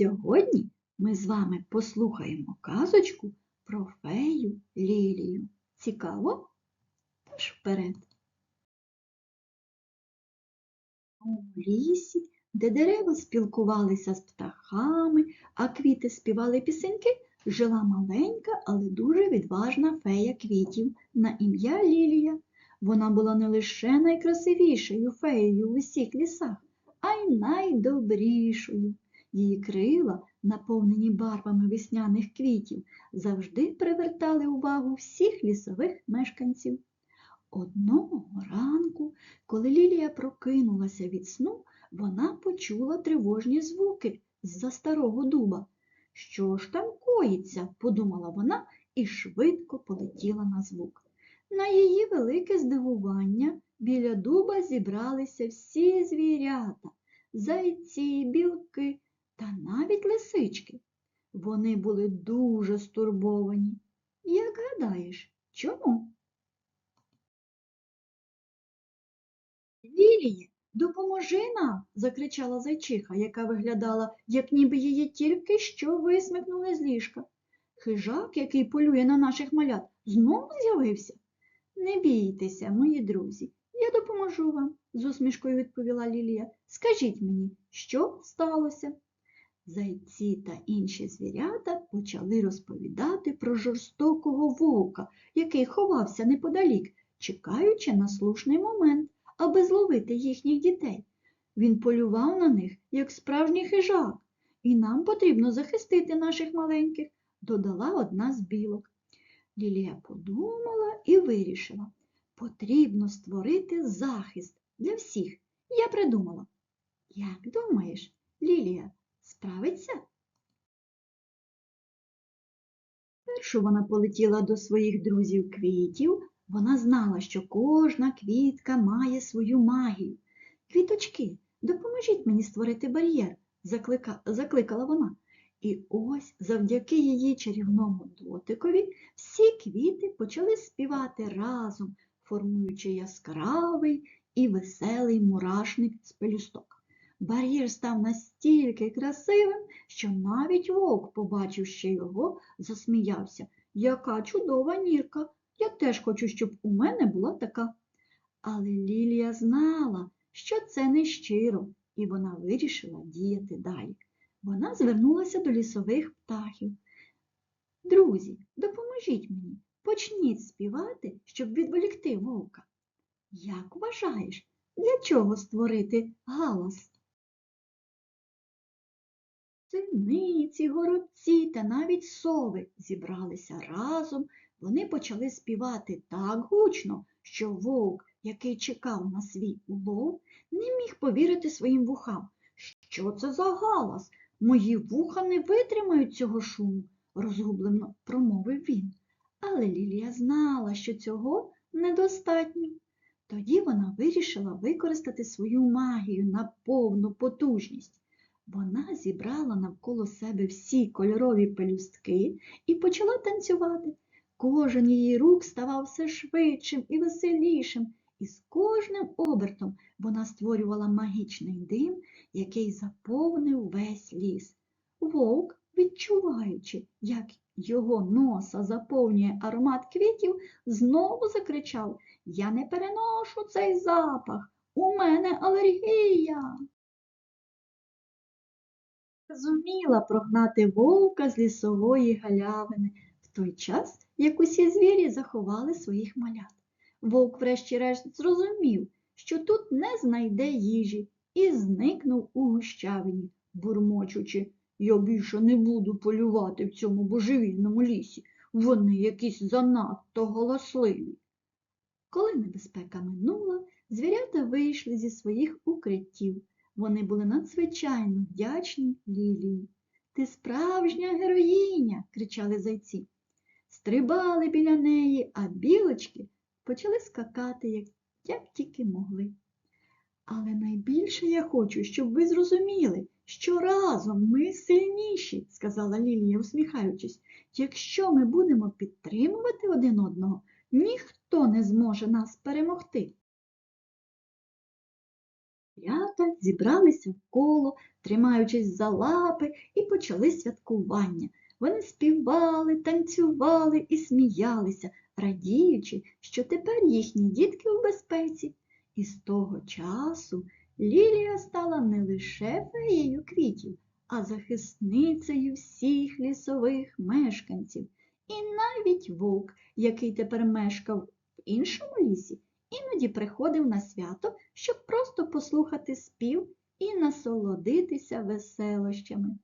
Сьогодні ми з вами послухаємо казочку про фею Лілію. Цікаво? Тож вперед. У лісі, де дерева спілкувалися з птахами, а квіти співали пісеньки, жила маленька, але дуже відважна фея квітів на ім'я Лілія. Вона була не лише найкрасивішою феєю в усіх лісах, а й найдобрішою. Її крила, наповнені барвами весняних квітів, завжди привертали увагу всіх лісових мешканців. Одного ранку, коли Лілія прокинулася від сну, вона почула тривожні звуки з-за старого дуба. Що ж там коїться? подумала вона і швидко полетіла на звук. На її велике здивування біля дуба зібралися всі звірята, зайці, білки та навіть лисички. Вони були дуже стурбовані. Як гадаєш, чому? Ліліє, допоможи нам, закричала зайчиха, яка виглядала, як ніби її тільки що висмикнули з ліжка. Хижак, який полює на наших малят, знову з'явився. Не бійтеся, мої друзі, я допоможу вам, з усмішкою відповіла Лілія. Скажіть мені, що сталося? Зайці та інші звірята почали розповідати про жорстокого вовка, який ховався неподалік, чекаючи на слушний момент, аби зловити їхніх дітей. Він полював на них, як справжній хижак, і нам потрібно захистити наших маленьких, додала одна з білок. Лілія подумала і вирішила, потрібно створити захист для всіх. Я придумала. Як думаєш, Лілія справиться? Першу вона полетіла до своїх друзів квітів. Вона знала, що кожна квітка має свою магію. Квіточки, допоможіть мені створити бар'єр, заклика... закликала вона. І ось завдяки її чарівному дотикові всі квіти почали співати разом, формуючи яскравий і веселий мурашник з пелюсток. Бар'єр став настільки красивим, що навіть вовк, побачивши його, засміявся. Яка чудова нірка! Я теж хочу, щоб у мене була така. Але Лілія знала, що це не щиро, і вона вирішила діяти далі. Вона звернулася до лісових птахів. Друзі, допоможіть мені, почніть співати, щоб відволікти вовка. Як вважаєш, для чого створити галас? Синиці, горобці та навіть сови зібралися разом. Вони почали співати так гучно, що вовк, який чекав на свій улов, не міг повірити своїм вухам. Що це за галас? Мої вуха не витримають цього шуму, розгублено промовив він. Але Лілія знала, що цього недостатньо. Тоді вона вирішила використати свою магію на повну потужність. Вона зібрала навколо себе всі кольорові пелюстки і почала танцювати. Кожен її рук ставав все швидшим і веселішим, і з кожним обертом вона створювала магічний дим, який заповнив весь ліс. Вовк, відчуваючи, як його носа заповнює аромат квітів, знову закричав Я не переношу цей запах, у мене алергія. Зуміла прогнати вовка з лісової галявини в той час, як усі звірі заховали своїх малят. Вовк врешті-решт зрозумів, що тут не знайде їжі, і зникнув у гущавині, бурмочучи, я більше не буду полювати в цьому божевільному лісі. Вони якісь занадто голосливі. Коли небезпека минула, звірята вийшли зі своїх укриттів. Вони були надзвичайно вдячні Лілії. Ти справжня героїня, кричали зайці. Стрибали біля неї, а білочки почали скакати, як, як тільки могли. Але найбільше я хочу, щоб ви зрозуміли, що разом ми сильніші, сказала Лілія, усміхаючись. Якщо ми будемо підтримувати один одного, ніхто не зможе нас перемогти. Звірята зібралися в коло, тримаючись за лапи, і почали святкування. Вони співали, танцювали і сміялися, радіючи, що тепер їхні дітки в безпеці. І з того часу Лілія стала не лише феєю квітів, а захисницею всіх лісових мешканців. І навіть вовк, який тепер мешкав в іншому лісі, іноді приходив на свято, щоб просто послухати спів і насолодитися веселощами.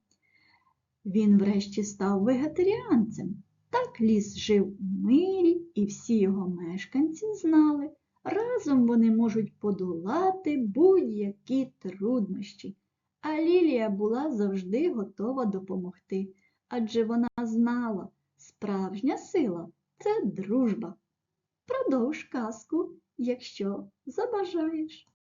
Він врешті став вегетаріанцем. Так ліс жив у мирі, і всі його мешканці знали, разом вони можуть подолати будь-які труднощі. А Лілія була завжди готова допомогти, адже вона знала, справжня сила це дружба. Продовж казку, якщо забажаєш.